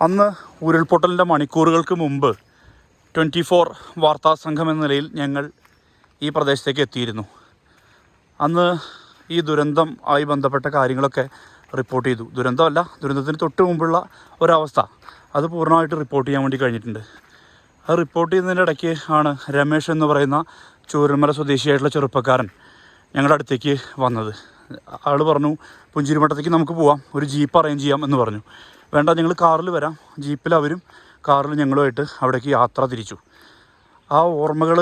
അന്ന് ഉരുൾപൊട്ടലിന്റെ മണിക്കൂറുകൾക്ക് മുമ്പ് ട്വന്റി ഫോർ വാർത്താ സംഘം എന്ന നിലയിൽ ഞങ്ങൾ ഈ പ്രദേശത്തേക്ക് എത്തിയിരുന്നു. അന്ന് ഈ ദുരന്തം ആയി ബന്ധപ്പെട്ട കാര്യങ്ങളൊക്കെ റിപ്പോർട്ട് ചെയ്തു. ദുരന്തമല്ല ദുരന്തത്തിന് തൊട്ട് മുമ്പുള്ള ഒരവസ്ഥ. അത് പൂർണമായിട്ട് റിപ്പോർട്ട് ചെയ്യാൻ വേണ്ടി കഴിഞ്ഞിട്ടുണ്ട്. അത് റിപ്പോർട്ട് ചെയ്യുന്നതിന്റെ ഇടയ്ക്ക് ആണ് രമേശ് എന്ന് പറയുന്ന ചൂരന്മല സ്വദേശിയായിട്ടുള്ള ചെറുപ്പക്കാരൻ ഞങ്ങളുടെ അടുത്തേക്ക് വന്നത്. ആൾ പറഞ്ഞു പുഞ്ചിരിമട്ടത്തേക്ക് നമുക്ക് പോവാം ഒരു ജീപ്പ് അറേഞ്ച് ചെയ്യാം എന്ന് പറഞ്ഞു. വേണ്ട ഞങ്ങൾ കാറിൽ വരാം. ജീപ്പിൽ അവരും കാറിൽ ഞങ്ങളുമായിട്ട് അവിടേക്ക് യാത്ര തിരിച്ചു. ആ ഓർമ്മകൾ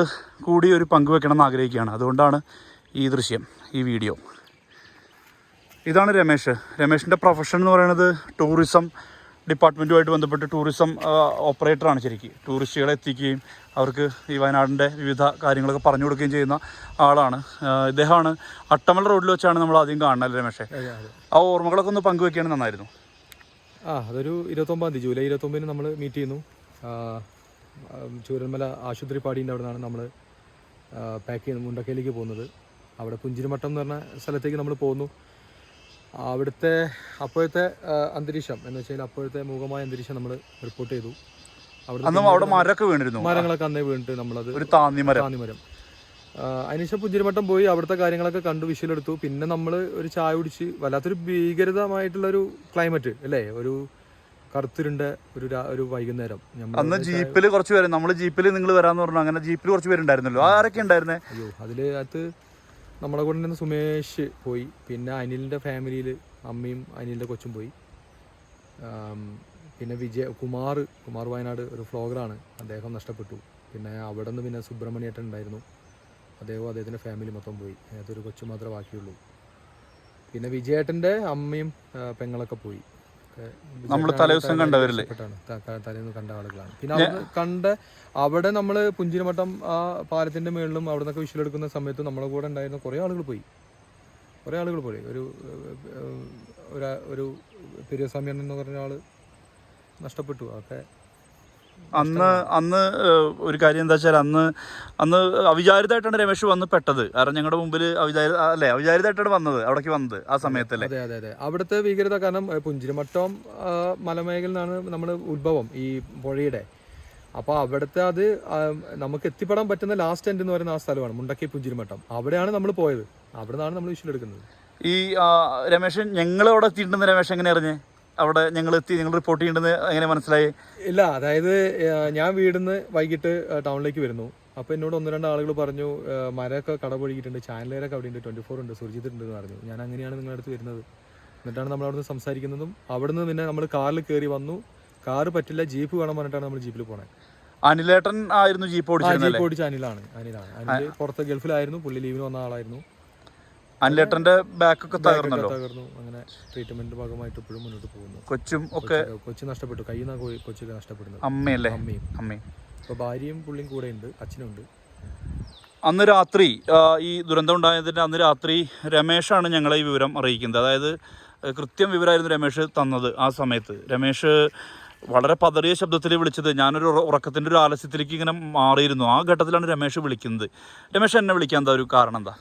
കൂടി ഒരു പങ്കുവെക്കണം എന്ന് ആഗ്രഹിക്കുകയാണ്. അതുകൊണ്ടാണ് ഈ ദൃശ്യം ഈ വീഡിയോ. ഇതാണ് രമേശ്. രമേശിന്റെ പ്രൊഫഷൻ എന്ന് പറയുന്നത് ടൂറിസം ഡിപ്പാർട്ട്മെന്റുമായിട്ട് ബന്ധപ്പെട്ട് ടൂറിസം ഓപ്പറേറ്ററാണ് ശരിക്കും. ടൂറിസ്റ്റുകളെ എത്തിക്കുകയും അവർക്ക് ഈ വയനാടിന്റെ വിവിധ കാര്യങ്ങളൊക്കെ പറഞ്ഞു കൊടുക്കുകയും ചെയ്യുന്ന ആളാണ്. ഇദ്ദേഹമാണ് അട്ടമല റോഡിൽ വെച്ചാണ് നമ്മൾ ആദ്യം കാണുന്നത് രമേശെ? ആ ഓർമ്മകളൊക്കെ ഒന്ന് പങ്കുവെക്കുകയാണ് നന്നായിരുന്നു. ആ അതൊരു ഇരുപത്തൊമ്പതാം തീയതി ജൂലൈ ഇരുപത്തൊമ്പതിന് നമ്മൾ മീറ്റ് ചെയ്യുന്നു. ചൂരന്മല ആ, ചൂരൽമല ആശുപത്രി പാടീന്റെ അവിടെ നിന്നാണ് നമ്മൾ പാക്ക് ചെയ്യുന്നത് മുണ്ടക്കയിലേക്ക് പോകുന്നത്. അവിടെ പുഞ്ചിരിമട്ടം എന്ന് പറഞ്ഞ സ്ഥലത്തേക്ക് നമ്മൾ പോകുന്നു. അവിടുത്തെ അപ്പോഴത്തെ അന്തരീക്ഷം എന്ന് വെച്ചാൽ അപ്പോഴത്തെ മൂകമായ അന്തരീക്ഷം നമ്മൾ റിപ്പോർട്ട് ചെയ്തു. അവിടെ മരങ്ങളൊക്കെ അന്നേ വീണിട്ട് നമ്മളത് ഒരു താന്നിമരം. താന്നിമരം. അതിനുശേഷം പുഞ്ചിരിമട്ടം പോയി അവിടുത്തെ കാര്യങ്ങളൊക്കെ കണ്ടു വിഷയിലെടുത്തു പിന്നെ നമ്മൾ ഒരു ചായ കുടിച്ച് വല്ലാത്തൊരു ഭീകരതമായിട്ടുള്ളൊരു ക്ലൈമറ്റ് അല്ലേ? ഒരു കറുത്തിരുണ്ട ഒരു ഒരു വൈകുന്നേരം. അന്ന് ജീപ്പിൽ കുറച്ച് പേര് നമ്മൾ ജീപ്പിൽ നിങ്ങൾ വരാന്ന് പറഞ്ഞു. അങ്ങനെ ജീപ്പിൽ കുറച്ച് പേരുണ്ടായിരുന്നല്ലോ. ആരൊക്കെ ഉണ്ടായിരുന്നേ? അയ്യോ അതിൽ അകത്ത് നമ്മളെ കൂടെ നിന്ന് സുമേഷ് പോയി. പിന്നെ അനിലിന്റെ ഫാമിലിയിൽ അമ്മയും അനിലിന്റെ കൊച്ചും പോയി. പിന്നെ വിജയ കുമാർ കുമാർ വയനാട് ഒരു ഫ്ലോഗറാണ് അദ്ദേഹം നഷ്ടപ്പെട്ടു. പിന്നെ അവിടെ നിന്ന് പിന്നെ സുബ്രഹ്മണ്യേട്ടൻ ഉണ്ടായിരുന്നു. അദ്ദേഹവും അദ്ദേഹത്തിന്റെ ഫാമിലി മൊത്തം പോയി അതൊരു കൊച്ചു മാത്രമേ ബാക്കിയുള്ളൂ പിന്നെ വിജയേട്ടന്റെ അമ്മയും പെങ്ങളൊക്കെ പോയി നമ്മൾ തലേദിവസം കണ്ടവരല്ലേ? തലേന്ന് കണ്ട ആളുകളാണ് പിന്നെ അവിടെ കണ്ട അവിടെ നമ്മൾ പുഞ്ചിരിമട്ടം ആ പാലത്തിന്റെ മുകളിലും അവിടെ നിന്നൊക്കെ വിഷ്വലെടുക്കുന്ന സമയത്ത് നമ്മളെ കൂടെ ഉണ്ടായിരുന്ന കുറേ ആളുകൾ പോയി കുറേ ആളുകൾ പോയി ഒരു ഒരു ഒരു പെരിയസ്വാമി എന്ന് പറഞ്ഞ ആൾ നഷ്ടപ്പെട്ടു അതൊക്കെ അന്ന് അന്ന് ഒരു കാര്യം എന്താ വെച്ചാൽ അന്ന് അന്ന് അവിചാരിതമായിട്ടാണ് രമേശ് വന്ന് പെട്ടത്. കാരണം ഞങ്ങളുടെ മുമ്പിൽ അവിചാരി അല്ലേ അവിചാരിതമായിട്ടാണ് വന്നത് അവിടേക്ക് വന്നത് ആ സമയത്തല്ലേ. അതെ അതെ അതെ. അവിടുത്തെ ഭീകരത കാരണം പുഞ്ചിരിമട്ടം മലമേഖലയിൽ നിന്നാണ് നമ്മുടെ ഉത്ഭവം ഈ പുഴയുടെ. അപ്പോൾ അവിടുത്തെ അത് നമുക്ക് എത്തിപ്പെടാൻ പറ്റുന്ന ലാസ്റ്റ് എൻഡ് എന്ന് പറയുന്ന ആ സ്ഥലമാണ് മുണ്ടക്കി പുഞ്ചിരിമട്ടം. അവിടെയാണ് നമ്മൾ പോയത്. അവിടെ നിന്നാണ് നമ്മൾ വിഷയം എടുക്കുന്നത് ഈ രമേശൻ ഞങ്ങൾ അവിടെ എത്തിയിട്ടുണ്ടെന്ന് രമേശ് എങ്ങനെ അറിഞ്ഞേ? അവിടെ ഞങ്ങൾ എത്തി ഞങ്ങൾ റിപ്പോർട്ട് ചെയ്യേണ്ടത് എങ്ങനെ മനസ്സിലായി? ഇല്ല അതായത് ഞാൻ വീടിന്ന് വൈകിട്ട് ടൗണിലേക്ക് വരുന്നു. അപ്പോൾ എന്നോട് ഒന്ന് രണ്ട് ആളുകൾ പറഞ്ഞു മരമൊക്കെ കടപൊഴുകിയിട്ടുണ്ട് ചാനലേരൊക്കെ അവിടെ ഉണ്ട് ട്വന്റി ഫോർ ഉണ്ട് സുർജിത്ത് ഉണ്ട് എന്ന് പറഞ്ഞു. ഞാൻ അങ്ങനെയാണ് നിങ്ങളുടെ അടുത്ത് വരുന്നത്. എന്നിട്ടാണ് നമ്മൾ അവിടുന്ന് സംസാരിക്കുന്നതും. അവിടുന്ന് പിന്നെ നമ്മൾ കാറിൽ കയറി വന്നു. കാറ് പറ്റില്ല ജീപ്പ് വേണം പറഞ്ഞിട്ടാണ് നമ്മൾ ജീപ്പിൽ പോണേ. അനിലേട്ടൻ ആയിരുന്നു ജീപ്പ് ഓടിച്ചത് ജീപ്പ് ഓടിച്ച അനിലാണ് അനിലാണ്. അനിൽ പുറത്ത് ഗൾഫിലായിരുന്നു പുള്ളി ലീവിന് വന്ന ആളായിരുന്നു. അനിലേട്ടന്റെ ബാക്കൊക്കെ തകർന്നല്ലോ. തകർന്നു. അങ്ങനെ ട്രീറ്റ്മെന്റ് ഭാഗമായിട്ട് ഇപ്പോഴും മുന്നോട്ട് പോകുന്നു. കൊച്ചും ഒക്കെ കൊച്ച് നഷ്ടപ്പെട്ടു. കയ്യിൽ നിന്ന് കൊച്ചൊക്കെ നഷ്ടപ്പെടുന്നു അമ്മയല്ലേ? അമ്മയും. അമ്മയും. അപ്പോൾ ഭാര്യയും പുള്ളിയും കൂടെ ഉണ്ട്. അച്ഛനുണ്ട്. അന്ന് രാത്രി ഈ ദുരന്തം ഉണ്ടായതിന്റെ അന്ന് രാത്രി രമേശാണ് ഞങ്ങളെ ഈ വിവരം അറിയിക്കുന്നത്. അതായത് കൃത്യം വിവരമായിരുന്നു രമേശ് തന്നത് ആ സമയത്ത്. രമേശ് വളരെ പതറിയ ശബ്ദത്തിൽ വിളിച്ചത്. ഞാനൊരു ഉറ- ഉറക്കത്തിന്റെ ഒരു ആലസ്യത്തിലേക്ക് ഇങ്ങനെ മാറിയിരുന്നു. ആ ഘട്ടത്തിലാണ് രമേശ് വിളിക്കുന്നത്. രമേശ് എന്നെ വിളിക്കാൻ എന്താ ഒരു കാരണം എന്താ?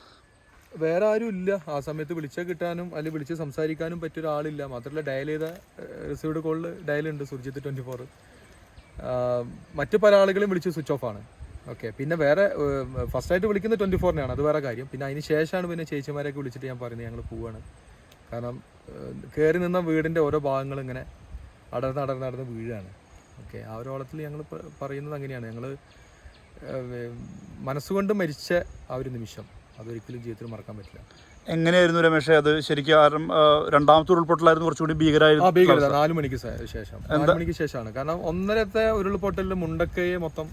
വേറെ ആരും ഇല്ല. ആ സമയത്ത് വിളിച്ചാൽ കിട്ടാനും അല്ലെങ്കിൽ വിളിച്ച് സംസാരിക്കാനും പറ്റിയ ഒരാളില്ല മാത്രമല്ല ഡയൽ ചെയ്ത റിസീവ്ഡ് കോളിൽ ഡയൽ ഉണ്ട് സുർജിത്ത് ട്വന്റി ഫോർ മറ്റു പല ആളുകളും വിളിച്ച് സ്വിച്ച് ഓഫ് ആണ്. ഓക്കെ പിന്നെ വേറെ ഫസ്റ്റ് ആയിട്ട് വിളിക്കുന്ന ട്വന്റി ഫോറിനെയാണ് അത് വേറെ കാര്യം. പിന്നെ അതിന് ശേഷമാണ് പിന്നെ ചേച്ചിമാരെയൊക്കെ വിളിച്ചിട്ട് ഞാൻ പറയുന്നത് ഞങ്ങൾ പോവാണ്. കാരണം കയറി നിന്ന വീടിന്റെ ഓരോ ഭാഗങ്ങൾ ഇങ്ങനെ അടർന്ന് അടർന്ന് അടർന്ന് വീഴാണ്. ഓക്കെ ആ ഒരു ഓളത്തിൽ ഞങ്ങൾ പറയുന്നത് അങ്ങനെയാണ്. ഞങ്ങൾ മനസ്സുകൊണ്ട് മരിച്ച ആ ഒരു നിമിഷം. അതൊരിക്കലും ജീവിതത്തിൽ മറക്കാൻ പറ്റില്ല. എങ്ങനെയായിരുന്നു രമേശേ അത്? ശരിക്കും ആ, രണ്ടാമത്തെ ഉരുൾപൊട്ടലായിരുന്നു കുറച്ചുകൂടി ആ ഭീകരമായിരുന്നു ഭീകരത നാല് മണിക്ക് ശേഷം. നാല് മണിക്ക് ശേഷമാണ്. കാരണം ഒന്നരത്തെ ഉരുൾപൊട്ടലിൽ മുണ്ടക്കയെ മൊത്തം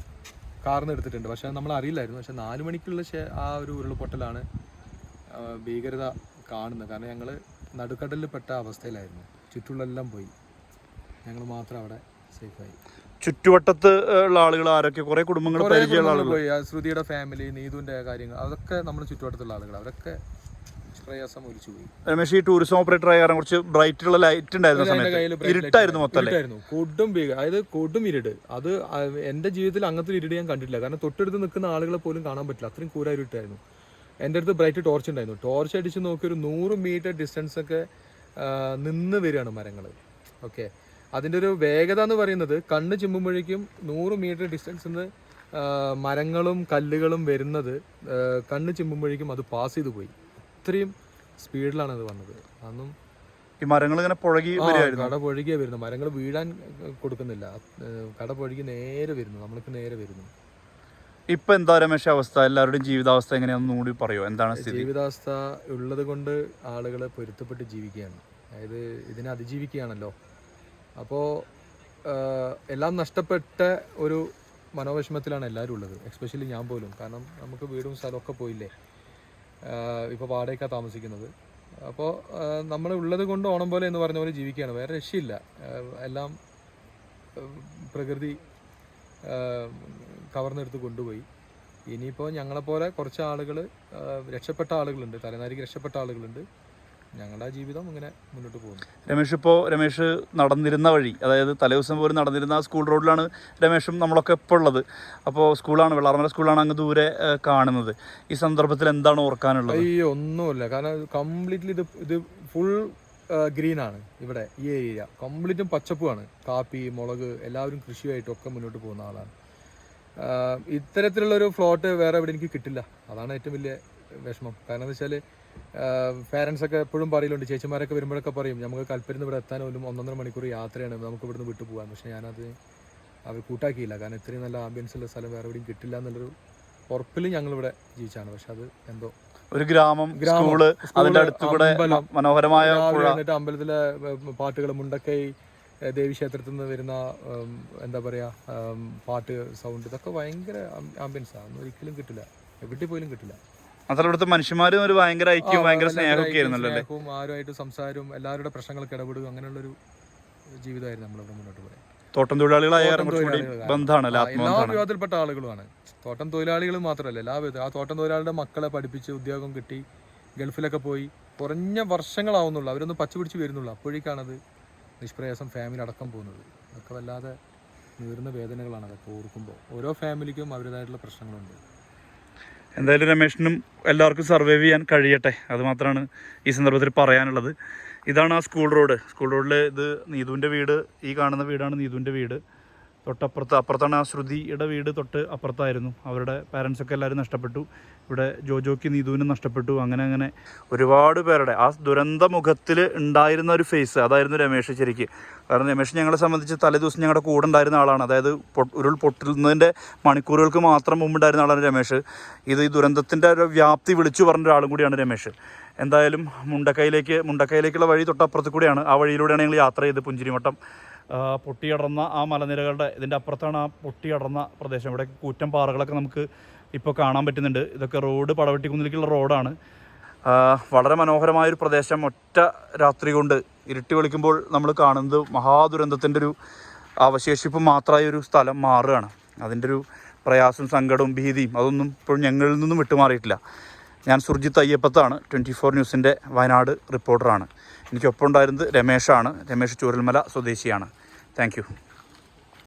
കാർന്ന് എടുത്തിട്ടുണ്ട്. പക്ഷെ നമ്മൾ അറിയില്ലായിരുന്നു. പക്ഷെ നാല് മണിക്കുള്ള ആ ഒരു ഉരുൾപൊട്ടലാണ് ഭീകരത കാണുന്നത്. കാരണം ഞങ്ങൾ നടുക്കടലിൽ പെട്ട അവസ്ഥയിലായിരുന്നു. ചുറ്റുള്ളെല്ലാം പോയി. ഞങ്ങൾ മാത്രം അവിടെ സേഫായി. ചുറ്റുവട്ടത്ത് ഉള്ള ആളുകൾ ആരൊക്കെ കുറെ കുടുംബങ്ങൾ പരിചയമുള്ള ആളുകൾ പോയി. ആ ശ്രുതിയുടെ ഫാമിലി നീതുവിന്റെ കാര്യങ്ങൾ അതൊക്കെ നമ്മുടെ ചുറ്റുവട്ടത്തുള്ള ആളുകൾ അവരൊക്കെ പ്രയാസം ഒലിച്ചു പോയി. രമേശ് ഈ ടൂറിസം ഓപ്പറേറ്റർ ആയ കാരണം കുറച്ച് ബ്രൈറ്റുള്ള ലൈറ്റ് ഉണ്ടായിരുന്ന സമയത്ത്. ഇരുട്ടായിരുന്നു മൊത്തം ഇരുട്ടായിരുന്നു. കൊടും ഭീക അതായത് കൊടും ഇരുട്. അത് എന്റെ ജീവിതത്തിൽ അങ്ങനത്തെ ഒരു ഇരുട് ഞാൻ കണ്ടിട്ടില്ല. കാരണം തൊട്ടടുത്ത് നിൽക്കുന്ന ആളുകളെ പോലും കാണാൻ പറ്റില്ല. അത്രയും കൂര ഇരുട്ടായിരുന്നു. എന്റെ അടുത്ത് ബ്രൈറ്റ് ടോർച്ച് ഉണ്ടായിരുന്നു. ടോർച്ച് അടിച്ച് നോക്കി ഒരു നൂറ് മീറ്റർ ഡിസ്റ്റൻസ് ഒക്കെ നിന്ന് വരികയാണ് മരങ്ങൾ ഓക്കെ അതിന്റെ ഒരു വേഗത എന്ന് പറയുന്നത് കണ്ണ് ചുമ്പുമ്പോഴേക്കും നൂറ് മീറ്റർ ഡിസ്റ്റൻസിൽ നിന്ന് മരങ്ങളും കല്ലുകളും വരുന്നത് കണ്ണ് ചുമ്പുമ്പോഴേക്കും അത് പാസ് ചെയ്ത് പോയി. അത്രയും സ്പീഡിലാണ് അത് വന്നത്. അന്നും ഈ മരങ്ങൾ ഇങ്ങനെ പുഴകി കട പൊഴുകിയ വരുന്നു മരങ്ങൾ വീഴാൻ കൊടുക്കുന്നില്ല. കട പൊഴുകി നേരെ വരുന്നു. നമ്മൾക്ക് നേരെ വരുന്നു. ഇപ്പൊ എന്താ രമേശ അവസ്ഥ? എല്ലാവരുടെയും ജീവിതാവസ്ഥ എങ്ങനെയാണെന്ന് കൂടി പറയോ? എന്താണ് സ്ഥിതി? ജീവിതാവസ്ഥ ഉള്ളത് കൊണ്ട് ആളുകൾ പൊരുത്തപ്പെട്ട് ജീവിക്കുകയാണ്. അതായത് ഇതിനെ അതിജീവിക്കുകയാണല്ലോ. അപ്പോൾ എല്ലാം നഷ്ടപ്പെട്ട ഒരു മനോവിഷമത്തിലാണ് എല്ലാവരും ഉള്ളത്. എക്സ്പെഷ്യലി ഞാൻ പോലും. കാരണം നമുക്ക് വീടും സ്ഥലമൊക്കെ പോയില്ലേ? ഇപ്പോൾ വാടകയ്ക്കാണ് താമസിക്കുന്നത്. അപ്പോൾ നമ്മൾ ഉള്ളത് കൊണ്ട് ഓണം പോലെ എന്ന് പറഞ്ഞ പോലെ ജീവിക്കുകയാണ്. വേറെ രക്ഷയില്ല. എല്ലാം പ്രകൃതി കവർന്നെടുത്ത് കൊണ്ടുപോയി. ഇനിയിപ്പോൾ ഞങ്ങളെപ്പോലെ കുറച്ച് ആളുകൾ രക്ഷപ്പെട്ട ആളുകളുണ്ട്. തലനാരിക്ക് രക്ഷപ്പെട്ട ആളുകളുണ്ട്. ഞങ്ങളുടെ ജീവിതം ഇങ്ങനെ മുന്നോട്ട് പോകുന്നു. രമേഷ് ഇപ്പോൾ രമേഷ് നടന്നിരുന്ന വഴി അതായത് തലേദിവസം പോലും നടന്നിരുന്ന സ്കൂൾ റോഡിലാണ് രമേഷും നമ്മളൊക്കെ ഇപ്പോൾ ഉള്ളത്. അപ്പോൾ സ്കൂളാണ് വെള്ളാർമല സ്കൂളാണ് അങ്ങ് ദൂരെ കാണുന്നത്. ഈ സന്ദർഭത്തിൽ എന്താണ് ഓർക്കാനുള്ളത്? അയ്യോ ഒന്നുമില്ല. കാരണം കംപ്ലീറ്റ്ലി ഇത് ഇത് ഫുൾ ഗ്രീനാണ് ഇവിടെ ഈ ഏരിയ. കംപ്ലീറ്റും പച്ചപ്പുമാണ്. കാപ്പി മുളക് എല്ലാവരും കൃഷിയായിട്ടൊക്കെ മുന്നോട്ട് പോകുന്ന ആളാണ്. ഇത്തരത്തിലുള്ള ഇത്തരത്തിലുള്ളൊരു ഫ്ലോട്ട് വേറെ എവിടെ എനിക്ക് കിട്ടില്ല. അതാണ് ഏറ്റവും വലിയ വിഷമം. കാരണം എന്താ വെച്ചാൽ പാരൻസ് ഒക്കെ എപ്പോഴും പറയലുണ്ട് ചേച്ചിമാരൊക്കെ വരുമ്പോഴൊക്കെ പറയും നമുക്ക് കൽപ്പരുന്ന് ഇവിടെ എത്താൻ പോലും ഒന്നൊന്നര മണിക്കൂർ യാത്രയാണ് നമുക്ക് ഇവിടുന്ന് വിട്ടു പോകാൻ. പക്ഷേ ഞാനത് അവർ കൂട്ടാക്കിയില്ല. കാരണം ഇത്രയും നല്ല ആംബിയൻസ് ഉള്ള സ്ഥലം വേറെ എവിടെയും കിട്ടില്ല എന്നുള്ളൊരു ഉറപ്പിൽ ഞങ്ങളിവിടെ ജീവിച്ചാണ്. പക്ഷെ അത് എന്തോ ഒരു ഗ്രാമം സ്കൂൾ അതിന്റെ സ്കൂൾ, അടുത്ത് കൂടെ അമ്പലം, മനോഹരമായ എന്നിട്ട് അമ്പലത്തിലെ പാട്ടുകൾ മുണ്ടക്കൈ ദേവി ക്ഷേത്രത്തിൽ നിന്ന് വരുന്ന എന്താ പറയാ പാട്ട് സൗണ്ട് ഇതൊക്കെ ഭയങ്കര ആംബിയൻസാണ് ആണ് ഒരിക്കലും കിട്ടില്ല. എവിടെ പോലും കിട്ടില്ല. മാത്രമല്ല ഇവിടുത്തെ മനുഷ്യന്മാരും ഒരു ഭയങ്കര ഐക്യവും ഭയങ്കര സ്നേഹമൊക്കെ ആയിരുന്നല്ലോ അല്ലേ? സ്നേഹവും ആരുമായിട്ട് സംസാരവും എല്ലാവരുടെ പ്രശ്നങ്ങൾക്ക് ഇടപെടുക അങ്ങനെയുള്ളൊരു ജീവിതമായിരുന്നു നമ്മളിവിടെ മുന്നോട്ട് പോയത്. തോട്ടം തൊഴിലാളികളായ ആളുകളാണ് കുറച്ചുകൂടി എല്ലാ ആത്മബന്ധമാണ് വിഭാഗത്തിൽപ്പെട്ട ആളുകളുമാണ്. തോട്ടം തൊഴിലാളികൾ മാത്രമല്ല എല്ലാ വിധ ആ തോട്ടം തൊഴിലാളിയുടെ മക്കളെ പഠിപ്പിച്ച് ഉദ്യോഗം കിട്ടി ഗൾഫിലൊക്കെ പോയി കുറഞ്ഞ വർഷങ്ങളാവുന്നുള്ളൂ അവരൊന്നും പച്ച പിടിച്ച് വരുന്നുള്ളൂ. അപ്പോഴേക്കാണത് നിഷ്പ്രയാസം ഫാമിലി അടക്കം പോകുന്നത്. അതൊക്കെ വല്ലാതെ നീറുന്ന വേദനകളാണ് അതൊക്കെ ഓർക്കുമ്പോൾ. ഓരോ ഫാമിലിക്കും അവരുടേതായിട്ടുള്ള പ്രശ്നങ്ങളുണ്ട്. എന്തായാലും രമേഷിനും എല്ലാവർക്കും സർവൈവ് ചെയ്യാൻ കഴിയട്ടെ. അതുമാത്രമാണ് ഈ സന്ദർഭത്തിൽ പറയാനുള്ളത്. ഇതാണ് ആ സ്കൂൾ റോഡ്. സ്കൂൾ റോഡിൽ ഇത് നീതുവിന്റെ വീട്. ഈ കാണുന്ന വീടാണ് നീതുവിന്റെ വീട്. തൊട്ടപ്പുറത്ത് അപ്പുറത്താണ് ആ ശ്രുതിയുടെ വീട് തൊട്ട് അപ്പുറത്തായിരുന്നു. അവരുടെ പാരൻസൊക്കെ എല്ലാവരും നഷ്ടപ്പെട്ടു. ഇവിടെ ജോജോക്ക് നീതുവിനും നഷ്ടപ്പെട്ടു. അങ്ങനെ അങ്ങനെ ഒരുപാട് പേരുടെ ആ ദുരന്ത മുഖത്തിൽ ഉണ്ടായിരുന്ന ഒരു ഫേസ് അതായിരുന്നു രമേഷ് ശരിക്ക്. കാരണം രമേഷ് ഞങ്ങളെ സംബന്ധിച്ച് തലേദിവസം ഞങ്ങളുടെ കൂടെ ഉണ്ടായിരുന്ന ആളാണ്. അതായത് ഉരുൾ പൊട്ടുന്നതിന്റെ മണിക്കൂറുകൾക്ക് മാത്രം മുമ്പ് ഉണ്ടായിരുന്ന ആളാണ് രമേഷ് ഇത് ഈ ദുരന്തത്തിന്റെ ഒരു വ്യാപ്തി വിളിച്ചു പറഞ്ഞ ഒരാളും കൂടിയാണ് രമേഷ് എന്തായാലും മുണ്ടക്കൈയിലേക്ക് മുണ്ടക്കൈയിലേക്കുള്ള വഴി തൊട്ടപ്പുറത്ത് കൂടിയാണ്. ആ വഴിയിലൂടെയാണ് ഞങ്ങൾ യാത്ര ചെയ്ത് പുഞ്ചിരിമട്ടം പൊട്ടിയടർന്ന ആ മലനിരകളുടെ ഇതിന്റെ അപ്പുറത്താണ് ആ പൊട്ടിയടർന്ന പ്രദേശം. ഇവിടെ കൂറ്റൻ പാറകളൊക്കെ നമുക്ക് ഇപ്പോൾ കാണാൻ പറ്റുന്നുണ്ട്. ഇതൊക്കെ റോഡ് പടവെട്ടിക്കുന്നിലേക്കുള്ള റോഡാണ്. വളരെ മനോഹരമായൊരു പ്രദേശം. ഒറ്റ രാത്രി കൊണ്ട് ഇരുട്ടി വിളിക്കുമ്പോൾ നമ്മൾ കാണുന്നത് മഹാദുരന്തത്തിന്റെ ഒരു അവശേഷിപ്പ് മാത്രമായ ഒരു സ്ഥലം മാറുകയാണ്. അതിന്റെ ഒരു പ്രയാസം സങ്കടവും ഭീതിയും അതൊന്നും ഇപ്പോഴും ഞങ്ങളിൽ നിന്നും വിട്ടുമാറിയിട്ടില്ല. ഞാൻ സുർജിത്ത് അയ്യപ്പത്താണ്. ട്വന്റി ഫോർ ന്യൂസിന്റെ വയനാട് റിപ്പോർട്ടറാണ്. എനിക്കൊപ്പം ഉണ്ടായിരുന്നത് രമേഷാണ് രമേഷ് ചൂരൽമല സ്വദേശിയാണ്. താങ്ക്